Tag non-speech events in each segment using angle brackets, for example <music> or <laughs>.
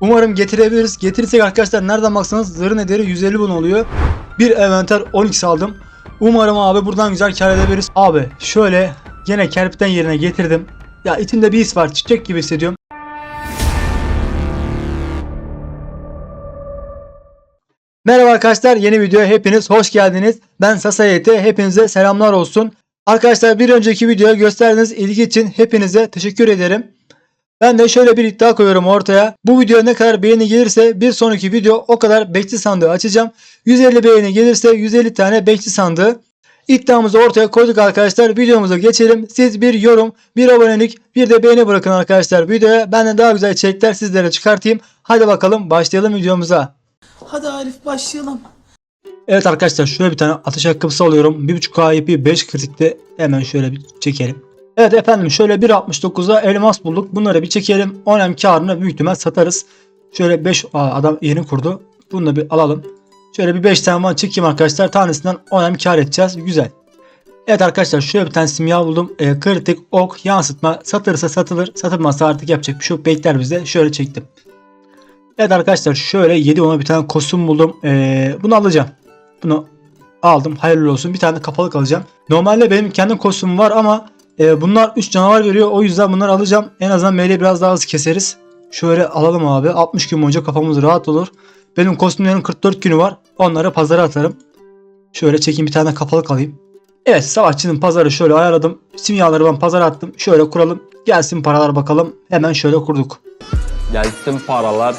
Umarım getirebiliriz. Getirirsek arkadaşlar nereden baksanız zırhın ederi 150 bin oluyor. Bir eventer 12 aldım. Umarım abi buradan güzel kar edebiliriz. Abi şöyle yine kerpten yerine getirdim. Ya içimde bir his var çiçek gibi hissediyorum. Merhaba arkadaşlar yeni videoya hepiniz hoş geldiniz. Ben Sasa YT hepinize selamlar olsun. Arkadaşlar bir önceki videoya gösterdiğiniz ilgi için hepinize teşekkür ederim. Ben de şöyle bir iddia koyuyorum ortaya. Bu video ne kadar beğeni gelirse bir sonraki video o kadar bekçi sandığı açacağım. 150 beğeni gelirse 150 tane bekçi sandığı. İddiamızı ortaya koyduk arkadaşlar. Videomuza geçelim. Siz bir yorum, bir abonelik, bir de beğeni bırakın arkadaşlar videoya. Ben de daha güzel içerikler sizlere çıkartayım. Hadi bakalım başlayalım videomuza. Hadi Arif başlayalım. Evet arkadaşlar şöyle bir tane atış ayakkabısı alıyorum. 1.5 KIP 5 kritikte hemen şöyle bir çekelim. Evet efendim şöyle 1.69'a elmas bulduk. Bunları bir çekelim. 10 karını büyük ihtimal satarız. Şöyle 5 Aa, adam yeni kurdu. Bunu da bir alalım. Şöyle bir 5 tane var çekeyim arkadaşlar. Tanesinden 10 kar edeceğiz. Güzel. Evet arkadaşlar şöyle bir tane simya buldum. Ee, kritik, ok, yansıtma. Satılırsa satılır. Satılmazsa artık yapacak bir şey yok. Bekler bize. Şöyle çektim. Evet arkadaşlar şöyle 7 ona bir tane kostüm buldum. Ee, bunu alacağım. Bunu aldım. Hayırlı olsun. Bir tane kapalık alacağım. Normalde benim kendi kostümüm var ama e, bunlar 3 canavar veriyor. O yüzden bunları alacağım. En azından meleği biraz daha hızlı keseriz. Şöyle alalım abi. 60 gün boyunca kafamız rahat olur. Benim kostümlerin 44 günü var. Onları pazara atarım. Şöyle çekeyim bir tane kapalık alayım. Evet savaşçının pazarı şöyle ayarladım. Simyaları ben pazara attım. Şöyle kuralım. Gelsin paralar bakalım. Hemen şöyle kurduk. Gelsin paralar.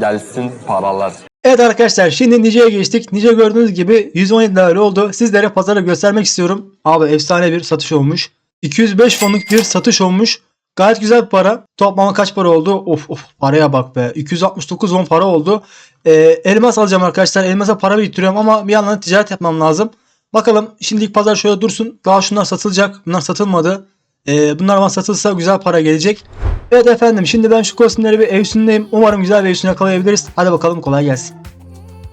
Gelsin paralar. Evet arkadaşlar şimdi Nice'ye geçtik. Nice gördüğünüz gibi 117 lira oldu. Sizlere pazara göstermek istiyorum. Abi efsane bir satış olmuş. 205 fonluk bir satış olmuş. Gayet güzel bir para. Toplama kaç para oldu? Of of paraya bak be. 269 won para oldu. Ee, elmas alacağım arkadaşlar. Elmasa para biriktiriyorum ama bir yandan ticaret yapmam lazım. Bakalım şimdilik pazar şöyle dursun. Daha şunlar satılacak. Bunlar satılmadı. Ee, bunlar ama satılsa güzel para gelecek. Evet efendim şimdi ben şu kostümleri bir evsindeyim. Umarım güzel bir evsini yakalayabiliriz. Hadi bakalım kolay gelsin.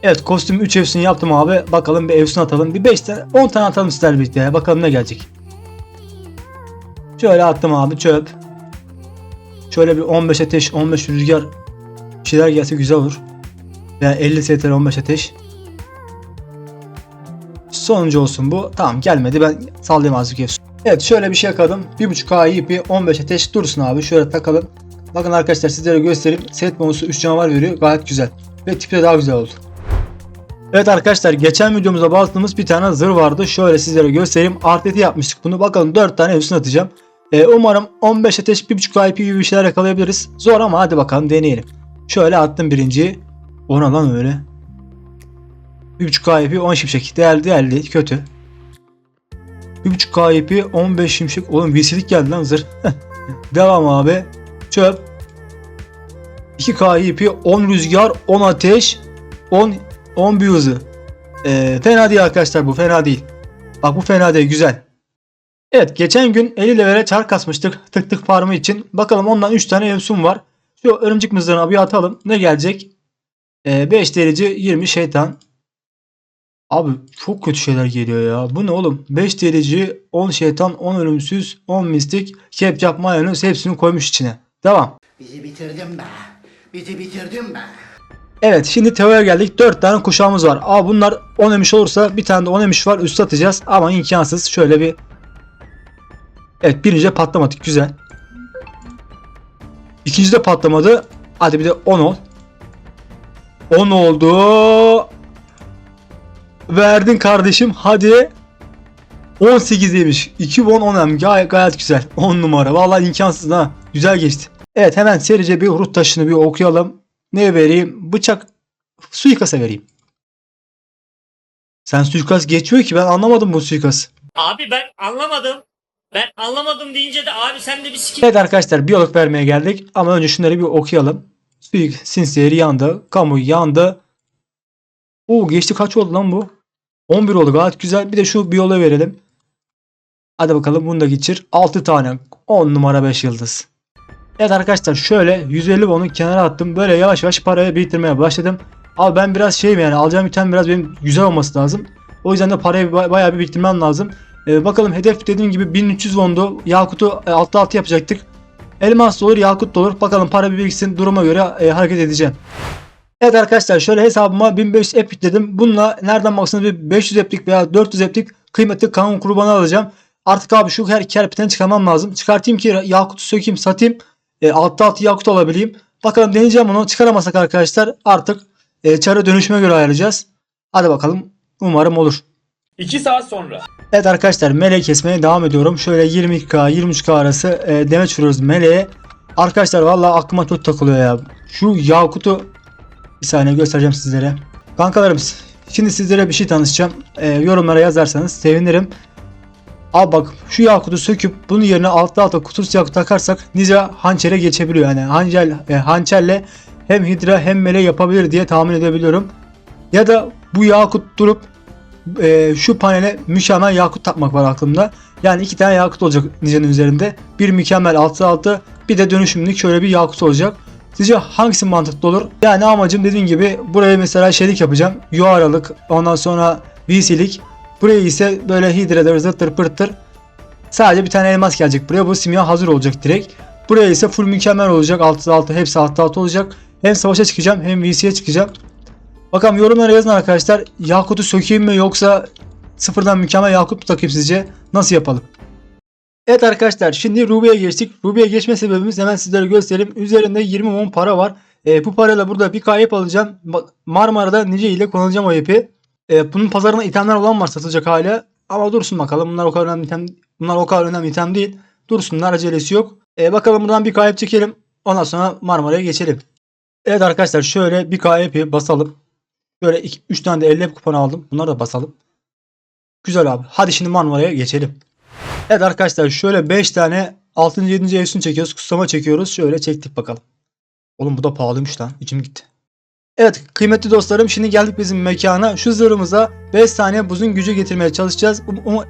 Evet kostüm 3 evsini yaptım abi. Bakalım bir evsini atalım. Bir 5 tane 10 tane atalım sizlerle birlikte. Bakalım ne gelecek. Şöyle attım abi çöp. Şöyle bir 15 ateş 15 rüzgar şeyler gelse güzel olur. Veya 50 STR 15 ateş. Sonuncu olsun bu. Tamam gelmedi ben sallayayım azıcık. Evet şöyle bir şey yakaladım. 1.5K ipi 15 ateş dursun abi. Şöyle takalım. Bakın arkadaşlar sizlere göstereyim. Set bonusu 3 canavar veriyor. Gayet güzel. Ve tipi de daha güzel oldu. Evet arkadaşlar geçen videomuzda bastığımız bir tane zırh vardı. Şöyle sizlere göstereyim. Arteti yapmıştık bunu. Bakalım 4 tane üstüne atacağım. Ee, umarım 15 ateş 1.5 IP gibi bir şeyler yakalayabiliriz. Zor ama hadi bakalım deneyelim. Şöyle attım birinciyi. Ona lan öyle. 1.5 IP 10 şimşek. Değerli değerli kötü. 1.5 KYP 15 şimşek. Oğlum VC'lik geldi lan zırh. Devam abi. Çöp. 2 KYP 10 rüzgar 10 ateş 10 10 bir. Ee, fena değil arkadaşlar bu fena değil. Bak bu fena değil güzel. Evet geçen gün 50 levele çar kasmıştık tık tık farmı için. Bakalım ondan 3 tane evsum var. Şu örümcek mızrağına bir atalım. Ne gelecek? Ee, 5 derece 20 şeytan. Abi çok kötü şeyler geliyor ya. Bu ne oğlum? 5 delici, 10 şeytan, 10 ölümsüz, 10 mistik, ketçap, mayonez hepsini koymuş içine. Devam. Bizi bitirdin be. Bizi bitirdin be. Evet şimdi teoya geldik. 4 tane kuşağımız var. Aa bunlar 10 emiş olursa bir tane de 10 emiş var. Üst atacağız ama imkansız. Şöyle bir Evet birinci patlamadık. Güzel. İkinci de patlamadı. Hadi bir de 10 ol. 10 oldu. Verdin kardeşim. Hadi. 18'deymiş. 2 won 10 hem. Gayet, gayet güzel. 10 numara. Vallahi imkansız ha. Güzel geçti. Evet hemen serice bir ruh taşını bir okuyalım. Ne vereyim? Bıçak suikasa vereyim. Sen suikast geçmiyor ki ben anlamadım bu suikası. Abi ben anlamadım. Ben anlamadım deyince de abi sen de bir sikim Evet arkadaşlar biyolog vermeye geldik ama önce şunları bir okuyalım. Suik sinsiyeri yandı. Kamu yandı. Oo geçti kaç oldu lan bu? 11 oldu gayet güzel. Bir de şu biyoloğu verelim. Hadi bakalım bunu da geçir. 6 tane. 10 numara 5 yıldız. Evet arkadaşlar şöyle 150 bonu kenara attım. Böyle yavaş yavaş parayı biriktirmeye başladım. Abi ben biraz şeyim yani alacağım item biraz benim güzel olması lazım. O yüzden de parayı ba- bayağı bir biriktirmem lazım. Ee, bakalım hedef dediğim gibi 1300 wondu. Yakut'u e, 6 6 yapacaktık. Elmas da olur, yakut da olur. Bakalım para bir biriksin duruma göre e, hareket edeceğim. Evet arkadaşlar şöyle hesabıma 1500 ep yükledim. Bununla nereden baksanız bir 500 eplik veya 400 eplik kıymetli kanun kurbanı alacağım. Artık abi şu her kerpeten çıkarmam lazım. Çıkartayım ki yakutu sökeyim satayım. E, altta altı yakut alabileyim. Bakalım deneyeceğim onu. Çıkaramasak arkadaşlar artık e, çare dönüşüme göre ayarlayacağız. Hadi bakalım. Umarım olur. 2 saat sonra. Evet arkadaşlar meleği kesmeye devam ediyorum. Şöyle 22k 23k arası e, demeç vuruyoruz meleğe. Arkadaşlar vallahi aklıma çok takılıyor ya. Şu Yakut'u bir saniye göstereceğim sizlere. Kankalarım şimdi sizlere bir şey tanışacağım. E, yorumlara yazarsanız sevinirim. Abi bak şu Yakut'u söküp bunun yerine altta altta kutusu Yakut takarsak Ninja hançere geçebiliyor. Yani hançer, e, hançerle hem Hidra hem mele yapabilir diye tahmin edebiliyorum. Ya da bu Yakut durup e, şu panele mükemmel yakut takmak var aklımda. Yani iki tane yakut olacak Ninja'nın üzerinde. Bir mükemmel 6-6 bir de dönüşümlük şöyle bir yakut olacak. Sizce hangisi mantıklı olur? Yani amacım dediğim gibi buraya mesela şeylik yapacağım. Aralık ondan sonra VC'lik. Buraya ise böyle hidreler zıttır pırttır. Sadece bir tane elmas gelecek buraya. Bu simya hazır olacak direkt. Buraya ise full mükemmel olacak. 6-6 hepsi 6-6 olacak. Hem savaşa çıkacağım hem VC'ye çıkacağım. Bakalım yorumlara yazın arkadaşlar. Yakut'u sökeyim mi yoksa sıfırdan mükemmel Yakut mu takayım sizce? Nasıl yapalım? Evet arkadaşlar şimdi Ruby'ye geçtik. Ruby'ye geçme sebebimiz hemen sizlere göstereyim. Üzerinde 20 won para var. E, bu parayla burada bir kayıp alacağım. Marmara'da Nice ile kullanacağım o ipi. E, bunun pazarında itemler olan var satılacak hala. Ama dursun bakalım. Bunlar o kadar önemli item, bunlar o kadar önemli item değil. Dursunlar acelesi yok. E, bakalım buradan bir kayıp çekelim. Ondan sonra Marmara'ya geçelim. Evet arkadaşlar şöyle bir kayıp basalım. Böyle 3 tane de 50 kupon aldım. Bunları da basalım. Güzel abi. Hadi şimdi Marmara'ya geçelim. Evet arkadaşlar şöyle 5 tane 6. 7. evsini çekiyoruz. Kutsama çekiyoruz. Şöyle çektik bakalım. Oğlum bu da pahalıymış lan. İçim gitti. Evet kıymetli dostlarım şimdi geldik bizim mekana. Şu zırhımıza 5 saniye buzun gücü getirmeye çalışacağız. Um- um-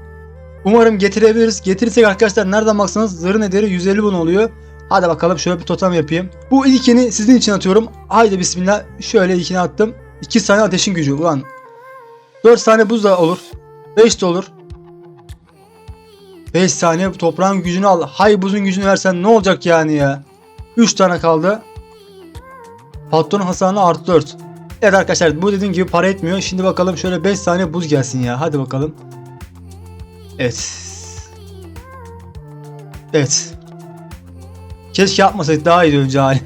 umarım getirebiliriz. Getirirsek arkadaşlar nereden baksanız zırhın ederi 150 bin oluyor. Hadi bakalım şöyle bir totem yapayım. Bu ilkini sizin için atıyorum. Haydi bismillah. Şöyle ilkini attım. 2 saniye ateşin gücü. Ulan 4 saniye buz da olur. 5 de olur. 5 saniye toprağın gücünü al. Hay buzun gücünü versen ne olacak yani ya? 3 tane kaldı. Patronun hasarını artı 4. Evet arkadaşlar bu dediğim gibi para etmiyor. Şimdi bakalım şöyle 5 saniye buz gelsin ya. Hadi bakalım. Evet. Evet. Keşke yapmasaydık daha iyiydi önce hali.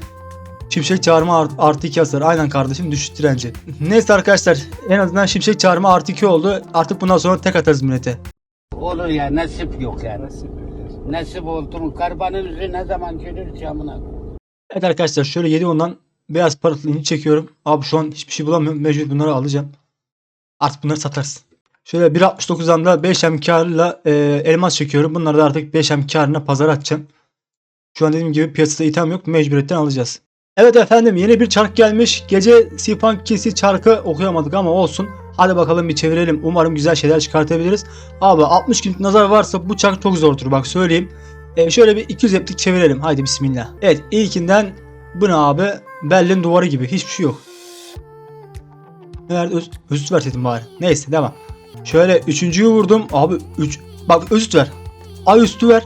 Şimşek çağırma art- artı 2 hasar. Aynen kardeşim düşük direnci. Neyse arkadaşlar en azından şimşek çağırma artı 2 oldu. Artık bundan sonra tek atarız millete. Olur ya nasip yok yani. Nasip oldu mu? Karbanın yüzü ne zaman gelir camına? Evet arkadaşlar şöyle 7 ondan beyaz parıltını çekiyorum. Abi şu an hiçbir şey bulamıyorum. Mecbur bunları alacağım. Artık bunları satarız. Şöyle 1.69'dan da 5 hem karla e, elmas çekiyorum. Bunları da artık 5 hem karına pazara atacağım. Şu an dediğim gibi piyasada itham yok. Mecburiyetten alacağız. Evet efendim yeni bir çark gelmiş. Gece Sipankisi çarkı okuyamadık ama olsun. Hadi bakalım bir çevirelim. Umarım güzel şeyler çıkartabiliriz. Abi 60 günlük nazar varsa bu çark çok zordur bak söyleyeyim. E, şöyle bir 200 eplik çevirelim. Haydi bismillah. Evet ilkinden bu ne abi? Berlin duvarı gibi. Hiçbir şey yok. Ne verdi? Öz, özüt verseydim bari. Neyse devam. Şöyle üçüncüyü vurdum. Abi 3. Bak özüt ver. Ay üstü ver.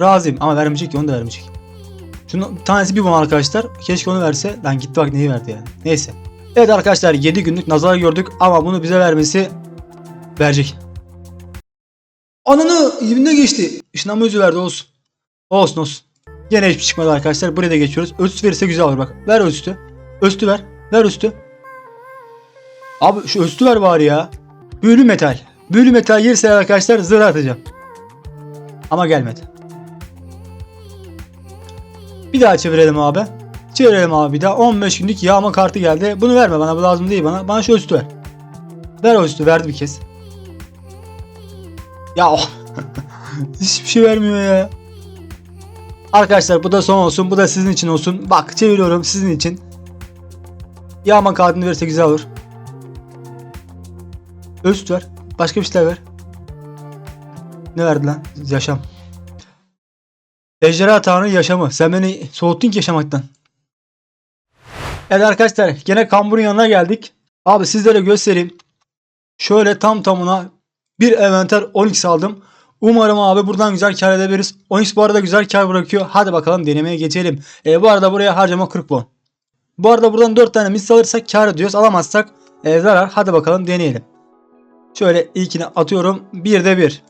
Razıyım ama vermeyecek ki onu da vermeyecek. Şunun tanesi bir bon arkadaşlar. Keşke onu verse. Lan gitti bak neyi verdi yani. Neyse. Evet arkadaşlar 7 günlük nazar gördük ama bunu bize vermesi verecek. Ananı dibinde geçti. Işınlanma yüzü verdi olsun. Olsun olsun. Gene hiçbir şey çıkmadı arkadaşlar. Buraya da geçiyoruz. Ölçüsü verirse güzel olur bak. Ver ölçüsü. Ölçüsü ver. Ver ölçüsü. Abi şu ölçüsü ver bari ya. Büyülü metal. Büyülü metal gelirse arkadaşlar zırh atacağım. Ama gelmedi. Bir daha çevirelim abi. Çevirelim abi bir daha. 15 günlük yağma kartı geldi. Bunu verme bana. Bu lazım değil bana. Bana şu ölçüsü ver. Ver ölçüsü. Verdi bir kez. Ya. <laughs> Hiçbir şey vermiyor ya. Arkadaşlar bu da son olsun. Bu da sizin için olsun. Bak çeviriyorum sizin için. Yağma kartını verirse güzel olur. Ölçüt ver. Başka bir şeyler ver. Ne verdi lan? Yaşam. Ejderha Tanrı yaşamı. Sen beni soğuttun ki yaşamaktan. Evet arkadaşlar gene kamburun yanına geldik. Abi sizlere göstereyim. Şöyle tam tamına bir eventer 12 aldım. Umarım abi buradan güzel kar edebiliriz. Onyx bu arada güzel kar bırakıyor. Hadi bakalım denemeye geçelim. E, bu arada buraya harcama 40 bon. Bu arada buradan 4 tane mis alırsak kar ediyoruz. Alamazsak e, zarar. Hadi bakalım deneyelim. Şöyle ilkini atıyorum. Bir de bir.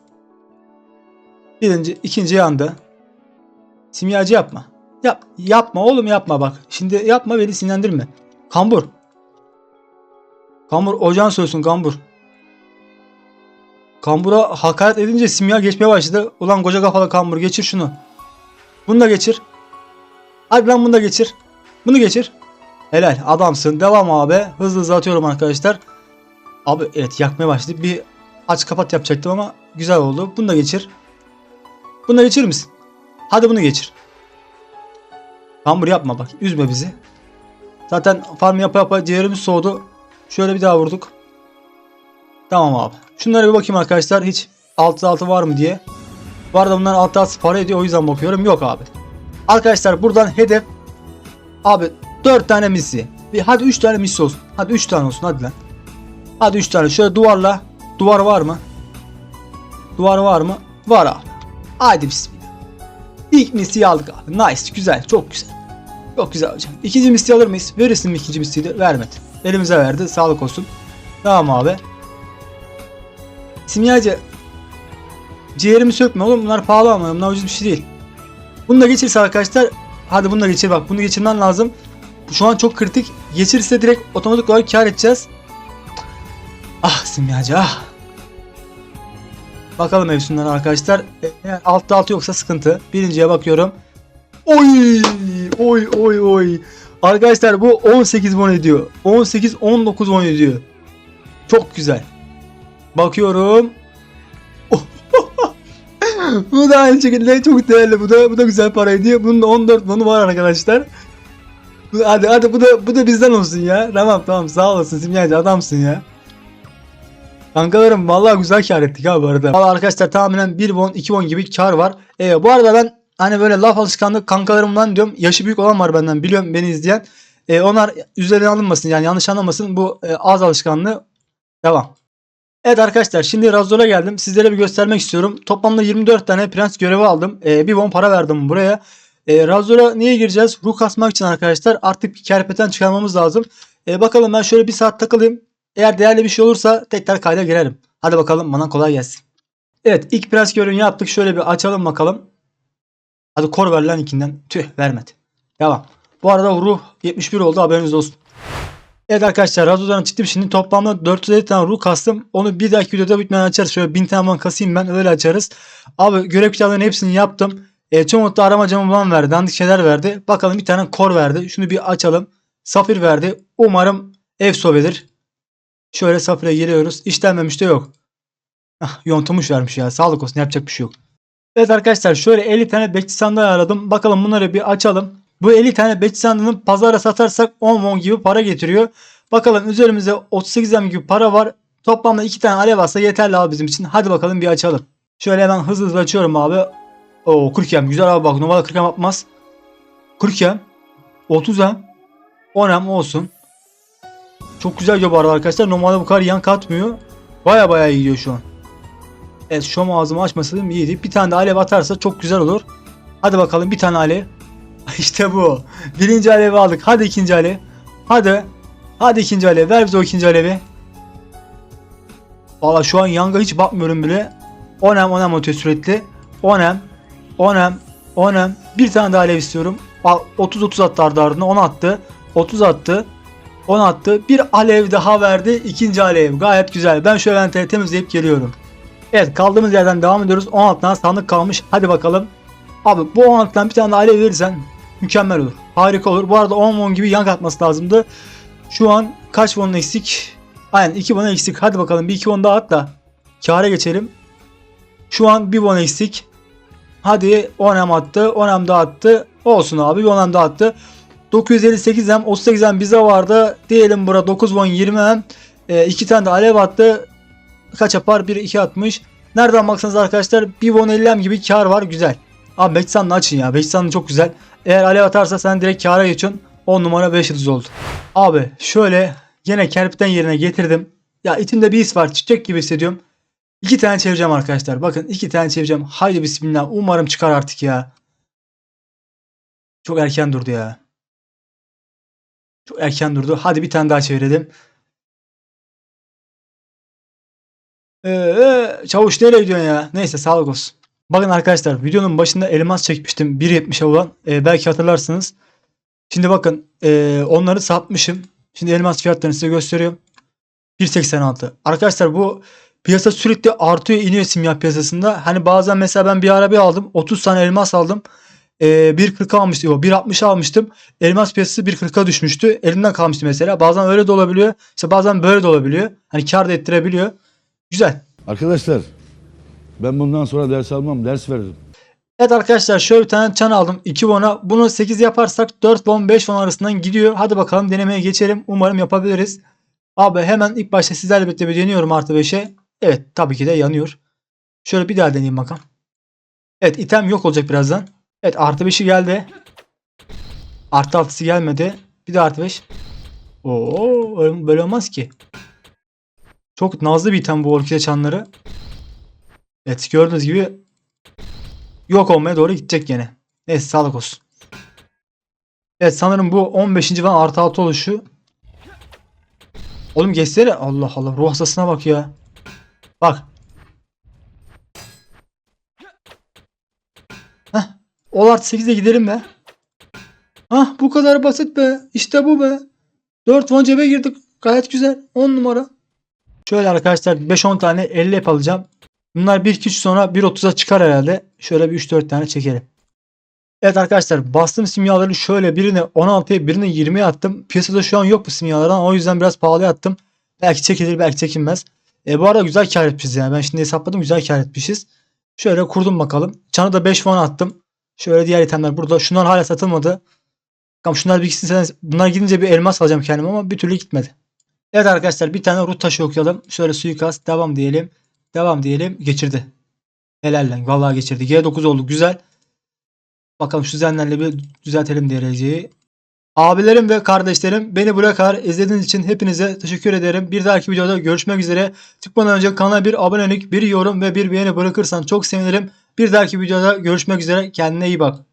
Birinci, ikinci yandı. Simyacı yapma. Yap, yapma oğlum yapma bak. Şimdi yapma beni sinirlendirme. Kambur. Kambur ocağın söylesün kambur. Kambura hakaret edince simya geçmeye başladı. Ulan koca kafalı kambur geçir şunu. Bunu da geçir. Hadi lan bunu da geçir. Bunu geçir. Helal adamsın. Devam abi. Hızlı hızlı atıyorum arkadaşlar. Abi evet yakmaya başladı. Bir aç kapat yapacaktım ama güzel oldu. Bunu da geçir. Bunu da geçirir misin? Hadi bunu geçir. Kambur yapma bak. Üzme bizi. Zaten farm yapa yapa ciğerimiz soğudu. Şöyle bir daha vurduk. Tamam abi. Şunlara bir bakayım arkadaşlar. Hiç altı altı var mı diye. Bu arada bunlar altı altı para ediyor. O yüzden bakıyorum. Yok abi. Arkadaşlar buradan hedef abi 4 tane misi. Bir, hadi 3 tane misi olsun. Hadi 3 tane olsun hadi lan. Hadi 3 tane. Şöyle duvarla. Duvar var mı? Duvar var mı? Var abi. Hadi bismillah. İlk misiyi aldık abi. Nice. Güzel. Çok güzel. Çok güzel hocam. İkinci misli alır mıyız? Verirsin mi ikinci misliyi de? Vermedi. Elimize verdi. Sağlık olsun. Tamam abi. Simyacı. Ciğerimi sökme oğlum. Bunlar pahalı ama. Bunlar ucuz bir şey değil. Bunu da geçirse arkadaşlar. Hadi bunu da geçir bak. Bunu geçirmen lazım. Şu an çok kritik. Geçirse direkt otomatik olarak kar edeceğiz. Ah simyacı ah. Bakalım mevsimden arkadaşlar. Eğer altta altı yoksa sıkıntı. Birinciye bakıyorum. Oy oy oy oy. Arkadaşlar bu 18 won ediyor. 18 19 won ediyor. Çok güzel. Bakıyorum. <laughs> bu da aynı şekilde çok değerli. Bu da bu da güzel para ediyor. Bunun da 14 wonu var arkadaşlar. Hadi hadi bu da bu da bizden olsun ya. Tamam tamam sağ olasın Simyacı adamsın ya. Kankalarım vallahi güzel kar ettik ha bu arada. Vallahi arkadaşlar tahminen 1 won 2 won gibi kar var. Ee, bu arada ben hani böyle laf alışkanlığı kankalarımdan diyorum. Yaşı büyük olan var benden biliyorum beni izleyen. Ee, onlar üzerine alınmasın yani yanlış anlamasın. Bu e, az alışkanlığı. Devam. Evet arkadaşlar şimdi Razor'a geldim. Sizlere bir göstermek istiyorum. Toplamda 24 tane prens görevi aldım. Ee, bir won para verdim buraya. Ee, Razor'a niye gireceğiz? Ruh kasmak için arkadaşlar. Artık kerpeten çıkarmamız lazım. Ee, bakalım ben şöyle bir saat takılayım. Eğer değerli bir şey olursa tekrar kayda girerim. Hadi bakalım bana kolay gelsin. Evet ilk prens görünü yaptık. Şöyle bir açalım bakalım. Hadi kor ver lan ikinden. Tüh vermedi. Devam. Bu arada ruh 71 oldu haberiniz olsun. Evet arkadaşlar Razozan'a çıktım şimdi toplamda 450 tane ruh kastım. Onu bir dahaki videoda bitmeden açarız. Şöyle 1000 tane falan kasayım ben öyle açarız. Abi görev kitaplarının hepsini yaptım. E, Çoğunlukla arama camı falan verdi. Dandik şeyler verdi. Bakalım bir tane kor verdi. Şunu bir açalım. Safir verdi. Umarım ev sobedir. Şöyle safire giriyoruz. İşlenmemiş de yok. Ah, yontumuş vermiş ya. Sağlık olsun yapacak bir şey yok. Evet arkadaşlar şöyle 50 tane bekçi sandığı aradım. Bakalım bunları bir açalım. Bu 50 tane bekçi sandığını pazara satarsak 10 won gibi para getiriyor. Bakalım üzerimizde 38 em gibi para var. Toplamda 2 tane alev alsa yeterli abi bizim için. Hadi bakalım bir açalım. Şöyle hemen hızlı hızlı açıyorum abi. Oo 40 em güzel abi bak normalde 40 em yapmaz. 40 em. 30 em. 10 em olsun. Çok güzel gidiyor bu arada arkadaşlar. Normalde bu kadar yan katmıyor. Baya baya iyi gidiyor şu an. Evet an ağzımı açmasaydım iyiydi. Bir tane de alev atarsa çok güzel olur. Hadi bakalım bir tane alev. <laughs> İşte bu. Birinci alevi aldık. Hadi ikinci alev. Hadi. Hadi ikinci alev. Ver bize o ikinci alevi. Valla şu an yanga hiç bakmıyorum bile. Onem onem atıyor sürekli. Onem. Onem. Onem. Bir tane daha alev istiyorum. Al, 30-30 attı ardı ardına. 10 attı. 30 attı. 10 attı. Bir alev daha verdi. İkinci alev. Gayet güzel. Ben şu eventleri temizleyip geliyorum. Evet kaldığımız yerden devam ediyoruz. 16 tane sandık kalmış. Hadi bakalım. Abi bu 16'dan bir tane alev verirsen mükemmel olur. Harika olur. Bu arada 10 won gibi yank atması lazımdı. Şu an kaç won eksik? Aynen 2 won eksik. Hadi bakalım bir 2 won daha at da kâra geçelim. Şu an 1 won eksik. Hadi 10 hem attı. 10 hem daha attı. Olsun abi 1 hem daha attı. 958 hem 38 hem bize vardı. Diyelim bura 9 won 20 hem. 2 tane de alev attı. Kaç yapar? 1 2 atmış. Nereden baksanız arkadaşlar 1 won 50 hem gibi kar var. Güzel. Abi Beçsan'ı açın ya. Beçsan'ı çok güzel. Eğer alev atarsa sen direkt kâra geçiyorsun. 10 numara 5 yıldız oldu. Abi şöyle yine kerpten yerine getirdim. Ya içimde bir his var. Çiçek gibi hissediyorum. İki tane çevireceğim arkadaşlar. Bakın iki tane çevireceğim. Haydi bismillah. Umarım çıkar artık ya. Çok erken durdu ya. Çok erken durdu. Hadi bir tane daha çevirelim. Ee, çavuş nereye gidiyorsun ya? Neyse sağlık olsun. Bakın arkadaşlar videonun başında elmas çekmiştim. 1.70'e olan. Ee, belki hatırlarsınız. Şimdi bakın ee, onları satmışım. Şimdi elmas fiyatlarını size gösteriyorum. 1.86. Arkadaşlar bu piyasa sürekli artıyor iniyor simya piyasasında. Hani bazen mesela ben bir araba aldım. 30 tane elmas aldım. Ee, 1.40 almıştım. Yok 1.60 almıştım. Elmas piyasası 1.40'a düşmüştü. Elimden kalmıştı mesela. Bazen öyle de olabiliyor. İşte bazen böyle de olabiliyor. Hani kar da ettirebiliyor. Güzel. Arkadaşlar ben bundan sonra ders almam, ders veririm. Evet arkadaşlar şöyle bir tane çan aldım. 2 won'a. Bunu 8 yaparsak 4 won 5 won arasından gidiyor. Hadi bakalım denemeye geçelim. Umarım yapabiliriz. Abi hemen ilk başta sizlerle birlikte bir deniyorum artı 5'e. Evet tabii ki de yanıyor. Şöyle bir daha deneyeyim bakalım. Evet item yok olacak birazdan. Evet artı 5'i geldi. Artı 6'sı gelmedi. Bir de artı 5. Oo öyle- böyle olmaz ki. Çok nazlı bir item bu orkide çanları. Evet gördüğünüz gibi yok olmaya doğru gidecek gene. Neyse sağlık olsun. Evet sanırım bu 15. van artı 6 oluşu. Oğlum geçsene. Allah Allah ruh hastasına bak ya. Bak. Heh. Ol artı 8'e gidelim be. Hah bu kadar basit be. İşte bu be. 4 von cebe girdik. Gayet güzel. 10 numara. Şöyle arkadaşlar 5-10 tane 50 hep alacağım. Bunlar 1-2-3 sonra 1.30'a çıkar herhalde. Şöyle bir 3-4 tane çekelim. Evet arkadaşlar bastım simyaları şöyle birini 16'ya birini 20'ye attım. Piyasada şu an yok bu simyalardan o yüzden biraz pahalıya attım. Belki çekilir belki çekilmez. E, bu arada güzel kar etmişiz yani. Ben şimdi hesapladım güzel kar etmişiz. Şöyle kurdum bakalım. Çanı da 5 won attım. Şöyle diğer itemler burada. Şunlar hala satılmadı. Bakalım şunlar bir ikisini bunlar gidince bir elmas alacağım kendime ama bir türlü gitmedi. Evet arkadaşlar bir tane root taşı okuyalım. Şöyle suikast devam diyelim. Devam diyelim. Geçirdi. Helal lan. Vallahi geçirdi. G9 oldu. Güzel. Bakalım şu zenlerle bir düzeltelim dereceyi. Abilerim ve kardeşlerim beni buraya kadar izlediğiniz için hepinize teşekkür ederim. Bir dahaki videoda görüşmek üzere. Çıkmadan önce kanala bir abonelik, bir yorum ve bir beğeni bırakırsan çok sevinirim. Bir dahaki videoda görüşmek üzere. Kendine iyi bak.